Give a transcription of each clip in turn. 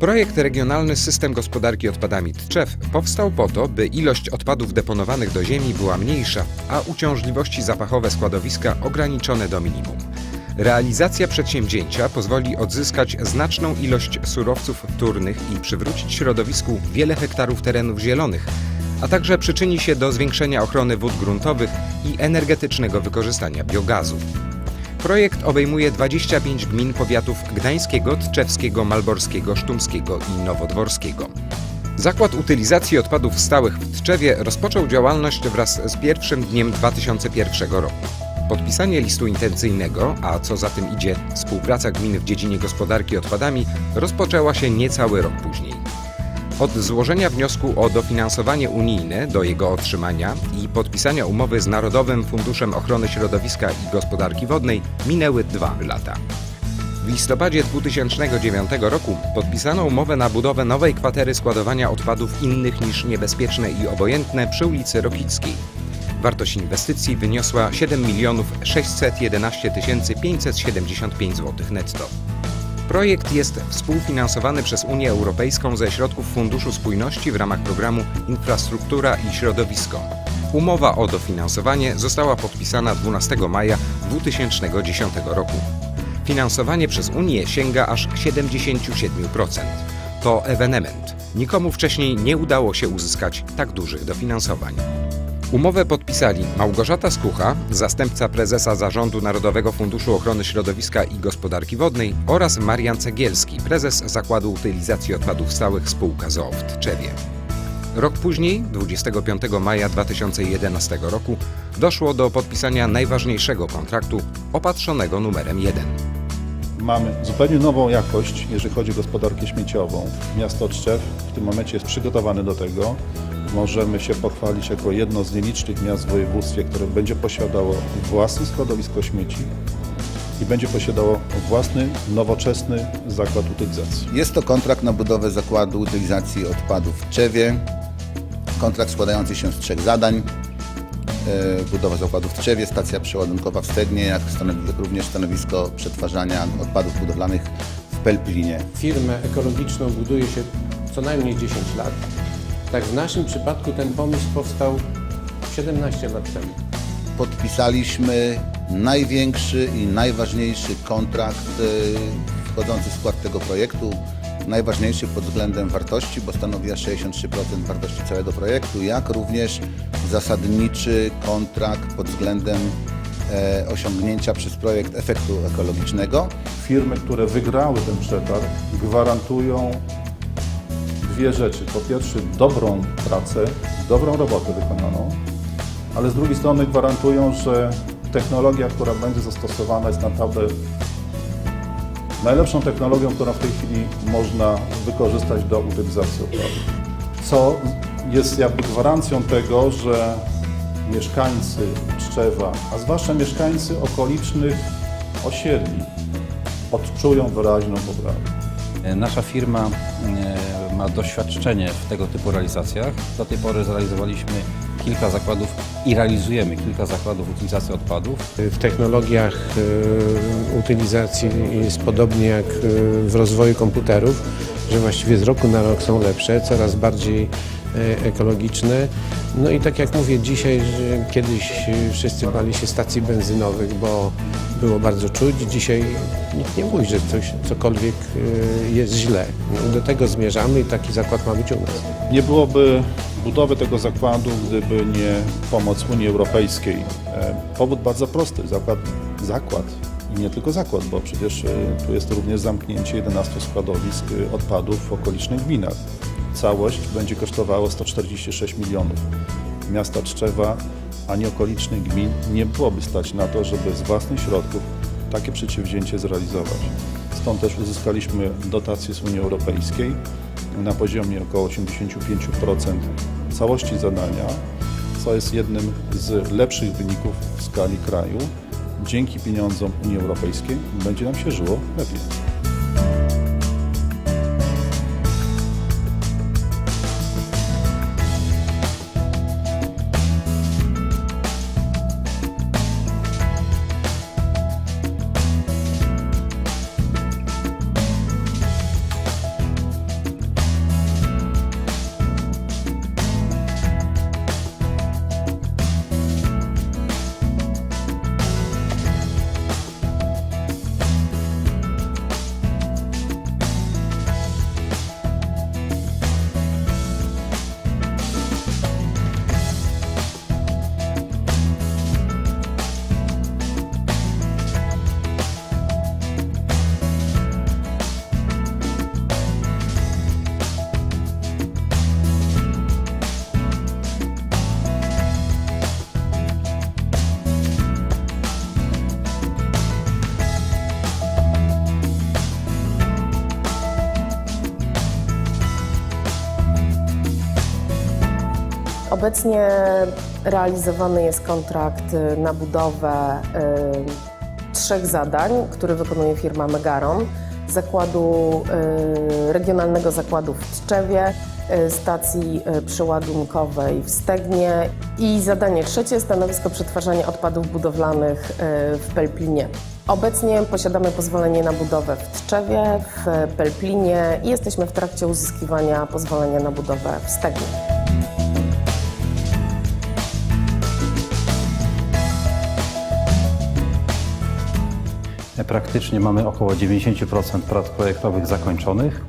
Projekt Regionalny System Gospodarki Odpadami Tczew powstał po to, by ilość odpadów deponowanych do ziemi była mniejsza, a uciążliwości zapachowe składowiska ograniczone do minimum. Realizacja przedsięwzięcia pozwoli odzyskać znaczną ilość surowców wtórnych i przywrócić środowisku wiele hektarów terenów zielonych, a także przyczyni się do zwiększenia ochrony wód gruntowych i energetycznego wykorzystania biogazu. Projekt obejmuje 25 gmin powiatów gdańskiego, tczewskiego, malborskiego, sztumskiego i nowodworskiego. Zakład utylizacji odpadów stałych w Tczewie rozpoczął działalność wraz z pierwszym dniem 2001 roku. Podpisanie listu intencyjnego, a co za tym idzie współpraca gmin w dziedzinie gospodarki odpadami, rozpoczęła się niecały rok później. Od złożenia wniosku o dofinansowanie unijne do jego otrzymania podpisania umowy z Narodowym Funduszem Ochrony Środowiska i Gospodarki Wodnej minęły dwa lata. W listopadzie 2009 roku podpisano umowę na budowę nowej kwatery składowania odpadów innych niż niebezpieczne i obojętne przy ulicy Rokickiej. Wartość inwestycji wyniosła 7 milionów 611 575 zł netto. Projekt jest współfinansowany przez Unię Europejską ze środków Funduszu Spójności w ramach programu Infrastruktura i Środowisko. Umowa o dofinansowanie została podpisana 12 maja 2010 roku. Finansowanie przez Unię sięga aż 77%. To ewenement. Nikomu wcześniej nie udało się uzyskać tak dużych dofinansowań. Umowę podpisali Małgorzata Skucha, zastępca prezesa Zarządu Narodowego Funduszu Ochrony Środowiska i Gospodarki Wodnej oraz Marian Cegielski, prezes Zakładu Utylizacji Odpadów Stałych spółka ZOO w Tczewie. Rok później, 25 maja 2011 roku, doszło do podpisania najważniejszego kontraktu opatrzonego numerem 1. Mamy zupełnie nową jakość, jeżeli chodzi o gospodarkę śmieciową. Miasto Tczew w tym momencie jest przygotowane do tego. Możemy się pochwalić jako jedno z nielicznych miast w województwie, które będzie posiadało własne składowisko śmieci i będzie posiadało własny, nowoczesny zakład utylizacji. Jest to kontrakt na budowę zakładu utylizacji odpadów w Czewie. Kontrakt składający się z trzech zadań. E, Budowa zakładu w Trzewie, stacja przeładunkowa w Stegnie, jak również stanowisko przetwarzania odpadów budowlanych w Pelplinie. Firmę ekologiczną buduje się co najmniej 10 lat. Tak w naszym przypadku ten pomysł powstał 17 lat temu. Podpisaliśmy największy i najważniejszy kontrakt e, wchodzący w skład tego projektu. Najważniejszy pod względem wartości, bo stanowi aż 63% wartości całego projektu, jak również zasadniczy kontrakt pod względem e, osiągnięcia przez projekt efektu ekologicznego. Firmy, które wygrały ten przetarg, gwarantują dwie rzeczy. Po pierwsze, dobrą pracę, dobrą robotę wykonaną, ale z drugiej strony gwarantują, że technologia, która będzie zastosowana, jest naprawdę najlepszą technologią, którą w tej chwili można wykorzystać do utylizacji odpadów. Co jest jakby gwarancją tego, że mieszkańcy Tczewa, a zwłaszcza mieszkańcy okolicznych osiedli, odczują wyraźną poprawę. Nasza firma e, ma doświadczenie w tego typu realizacjach. Do tej pory zrealizowaliśmy kilka zakładów i realizujemy kilka zakładów utylizacji odpadów. W technologiach e, utylizacji jest podobnie jak e, w rozwoju komputerów, że właściwie z roku na rok są lepsze, coraz bardziej e, ekologiczne. No i tak jak mówię dzisiaj, kiedyś e, wszyscy bali się stacji benzynowych, bo było bardzo czuć. Dzisiaj nikt nie mówi, że coś, cokolwiek e, jest źle. No, Do tego zmierzamy i taki zakład ma być u nas. Nie byłoby budowy tego zakładu, gdyby nie pomoc Unii Europejskiej. Powód bardzo prosty. Zakład, zakład i nie tylko zakład, bo przecież tu jest również zamknięcie 11 składowisk odpadów w okolicznych gminach. Całość będzie kosztowała 146 milionów. Miasta Tczewa ani okolicznych gmin nie byłoby stać na to, żeby z własnych środków takie przedsięwzięcie zrealizować. Stąd też uzyskaliśmy dotacje z Unii Europejskiej na poziomie około 85% całości zadania, co jest jednym z lepszych wyników w skali kraju. Dzięki pieniądzom Unii Europejskiej będzie nam się żyło lepiej. Obecnie realizowany jest kontrakt y, na budowę y, trzech zadań, które wykonuje firma Megaron. Zakładu, y, regionalnego zakładu w Tczewie, stacji przeładunkowej w Stegnie i zadanie trzecie, stanowisko przetwarzania odpadów budowlanych w Pelplinie. Obecnie posiadamy pozwolenie na budowę w Tczewie, w Pelplinie i jesteśmy w trakcie uzyskiwania pozwolenia na budowę w Stegnie. Praktycznie mamy około 90% prac projektowych zakończonych.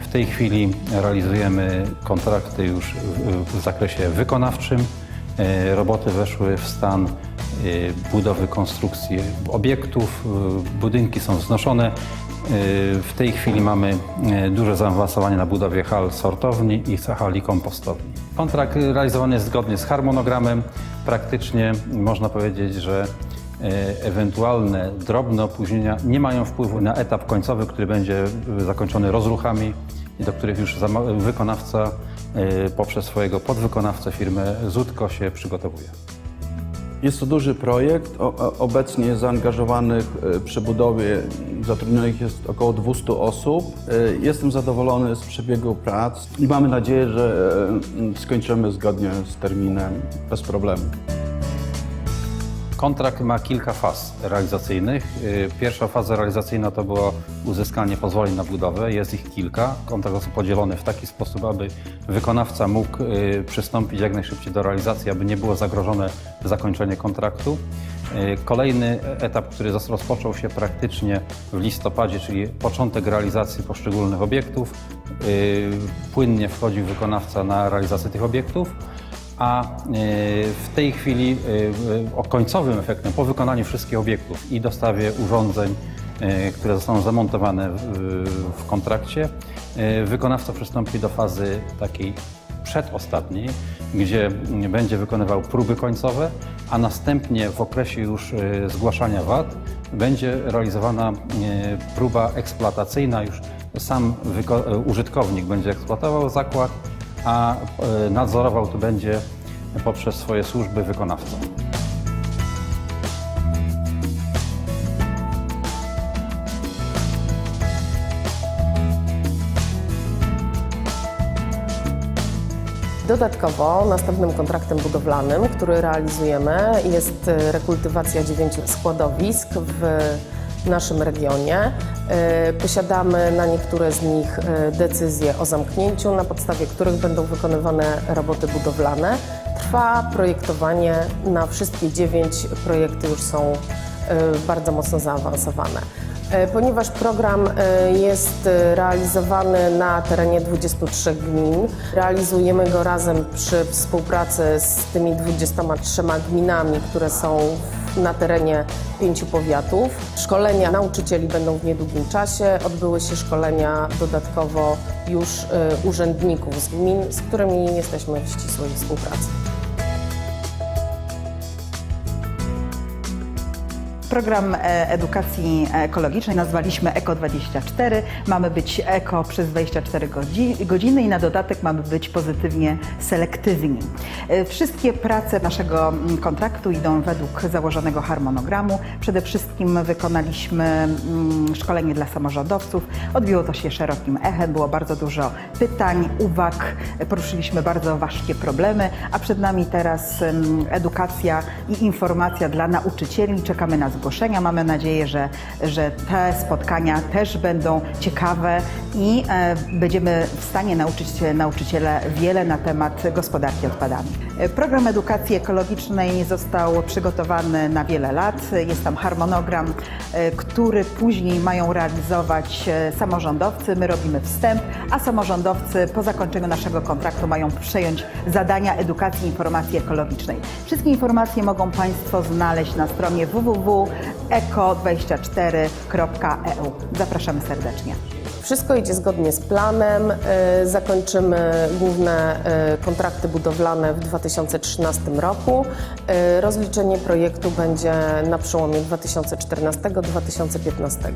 W tej chwili realizujemy kontrakty już w, w zakresie wykonawczym. E, Roboty weszły w stan e, budowy konstrukcji obiektów, e, budynki są wznoszone. W tej chwili mamy duże zaawansowanie na budowie hal sortowni i hali kompostowni. Kontrakt realizowany jest zgodnie z harmonogramem. Praktycznie można powiedzieć, że ewentualne drobne opóźnienia nie mają wpływu na etap końcowy, który będzie e, zakończony rozruchami do których już wykonawca e, poprzez swojego podwykonawcę firmę Zutko się przygotowuje. Jest to duży projekt. Obecnie zaangażowanych e, przy budowie, zatrudnionych jest około 200 osób. E, Jestem zadowolony z przebiegu prac i mamy nadzieję, że e, skończymy zgodnie z terminem bez problemu. Kontrakt ma kilka faz realizacyjnych. Y, Pierwsza faza realizacyjna to było uzyskanie pozwoleń na budowę. Jest ich kilka. Kontrakt został podzielony w taki sposób, aby wykonawca mógł y, przystąpić jak najszybciej do realizacji, aby nie było zagrożone zakończenie kontraktu. Y, Kolejny etap, który rozpoczął się praktycznie w listopadzie, czyli początek realizacji poszczególnych obiektów. Płynnie wchodził wykonawca na realizację tych obiektów a e, w tej chwili e, o końcowym efektem, po wykonaniu wszystkich obiektów i dostawie urządzeń, e, które zostaną zamontowane w, kontrakcie, e, wykonawca przystąpi do fazy takiej przedostatniej, gdzie będzie wykonywał próby końcowe, a następnie w okresie już e, zgłaszania wad będzie realizowana e, próba eksploatacyjna. Już sam e, użytkownik będzie eksploatował zakład, a e, nadzorował to będzie poprzez swoje służby wykonawca. Dodatkowo następnym kontraktem budowlanym, który realizujemy jest e, rekultywacja dziewięciu składowisk w naszym regionie. E, Posiadamy na niektóre z nich e, decyzje o zamknięciu, na podstawie których będą wykonywane roboty budowlane. Trwa projektowanie, na wszystkie dziewięć projekty już są e, bardzo mocno zaawansowane. Ponieważ program jest realizowany na terenie 23 gmin, realizujemy go razem przy współpracy z tymi 23 gminami, które są na terenie pięciu powiatów. Szkolenia nauczycieli będą w niedługim czasie. Odbyły się szkolenia dodatkowo już e, urzędników z gmin, z którymi jesteśmy w ścisłej współpracy. Program e, edukacji ekologicznej nazwaliśmy Eko24. Mamy być eko przez 24 godzi- godziny i na dodatek mamy być pozytywnie selektywni. E, Wszystkie prace naszego mm, kontraktu idą według założonego harmonogramu. Przede wszystkim wykonaliśmy mm, szkolenie dla samorządowców. Odbiło to się szerokim echem, było bardzo dużo pytań, uwag, poruszyliśmy bardzo ważkie problemy, a przed nami teraz em, edukacja i informacja dla nauczycieli. Czekamy na zgłoszenia. Mamy nadzieję, że, że te spotkania też będą ciekawe i e, będziemy w stanie nauczyć nauczyciele wiele na temat gospodarki odpadami. Program edukacji ekologicznej został przygotowany na wiele lat. Jest tam harmonogram, e, który później mają realizować e, samorządowcy. My robimy wstęp, a samorządowcy po zakończeniu naszego kontraktu mają przejąć zadania edukacji i informacji ekologicznej. Wszystkie informacje mogą Państwo znaleźć na stronie www.eco24.eu. Zapraszamy serdecznie. Wszystko idzie zgodnie z planem. Y, Zakończymy główne y, kontrakty budowlane w 2013 roku. Y, Rozliczenie projektu będzie na przełomie 2014-2015.